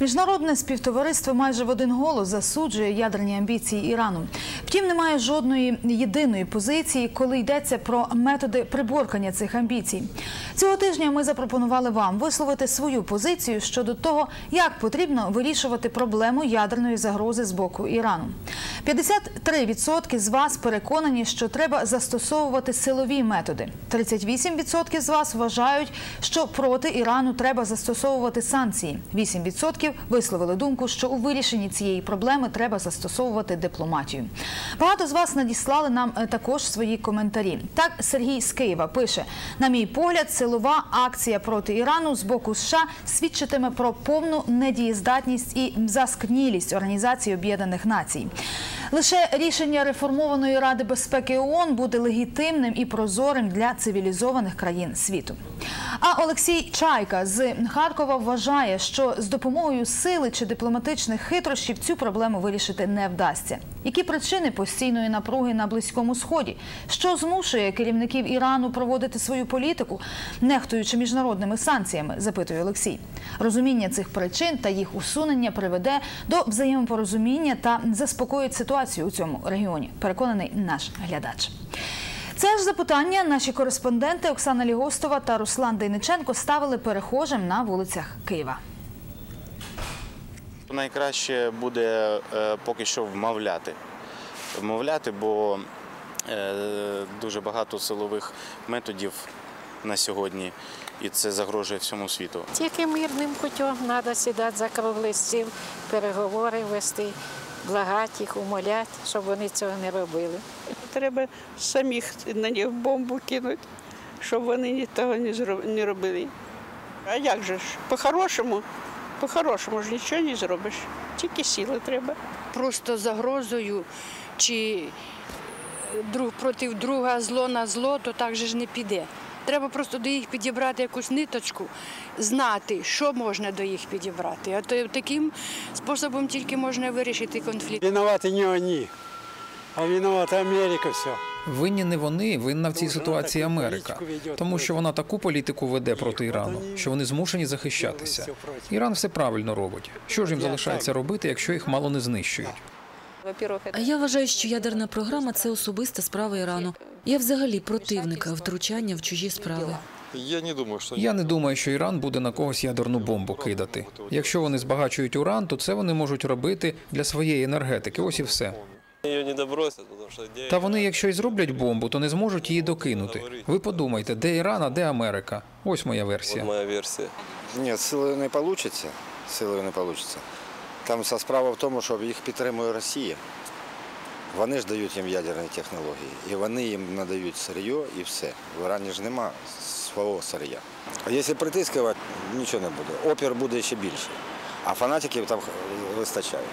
Міжнародне співтовариство майже в один голос засуджує ядерні амбіції Ірану. Втім, немає жодної єдиної позиції, коли йдеться про методи приборкання цих амбіцій. Цього тижня ми запропонували вам висловити свою позицію щодо того, як потрібно вирішувати проблему ядерної загрози з боку Ірану. 53% з вас переконані, що треба застосовувати силові методи. 38% з вас вважають, що проти Ірану треба застосовувати санкції. 8% висловили думку, що у вирішенні цієї проблеми треба застосовувати дипломатію. Багато з вас надіслали нам е, також свої коментарі. Так, Сергій з Києва пише: на мій погляд, силова акція проти Ірану з боку США свідчитиме про повну недієздатність і заскнілість Організації Об'єднаних Націй. Лише рішення реформованої Ради безпеки ООН буде легітимним і прозорим для цивілізованих країн світу. А Олексій Чайка з Харкова вважає, що з допомогою сили чи дипломатичних хитрощів цю проблему вирішити не вдасться. Які причини постійної напруги на близькому сході? Що змушує керівників Ірану проводити свою політику, нехтуючи міжнародними санкціями? запитує Олексій. Розуміння цих причин та їх усунення приведе до взаємопорозуміння та заспокоїть ситуацію у цьому регіоні. Переконаний наш глядач. Це ж запитання наші кореспонденти Оксана Лігостова та Руслан Дейниченко ставили перехожим на вулицях Києва. Найкраще буде е, поки що вмовляти. Вмовляти, бо е, дуже багато силових методів на сьогодні, і це загрожує всьому світу. Тільки мирним путем треба сідати за круглий стіл, переговори вести, благати їх, умоляти, щоб вони цього не робили. Треба самих на них бомбу кинути, щоб вони того не не робили. А як же ж? По-хорошому, по-хорошому ж нічого не зробиш. Тільки сили треба. просто загрозою чи друг проти друга зло на зло, то так же ж не піде. Треба просто до їх підібрати якусь ниточку, знати, що можна до їх підібрати. А то таким способом тільки можна вирішити конфлікт. Виноваты не они, а виновата Америка все. Винні не вони, винна в цій ситуації Америка, тому що вона таку політику веде проти Ірану, що вони змушені захищатися. Іран все правильно робить. Що ж їм залишається робити, якщо їх мало не знищують? А я вважаю, що ядерна програма це особиста справа Ірану. Я взагалі противник втручання в чужі справи. Я не думаю, что... Я не думаю, що Іран буде на когось ядерну бомбу кидати. Якщо вони збагачують уран, то це вони можуть робити для своєї енергетики. Ось і все. Та вони, якщо й зроблять бомбу, то не зможуть її докинути. Ви подумайте, де Іран, а де Америка? Ось моя версія. моя. Ні, силою не вийде. Силою не вийде. Там вся справа в тому, що їх підтримує Росія. Вони ж дають їм ядерні технології. І вони їм надають сир'я і все. В Ірані ж нема свого сир'я. А якщо притискувати, нічого не буде. Опір буде ще більше. А фанатиків там вистачає.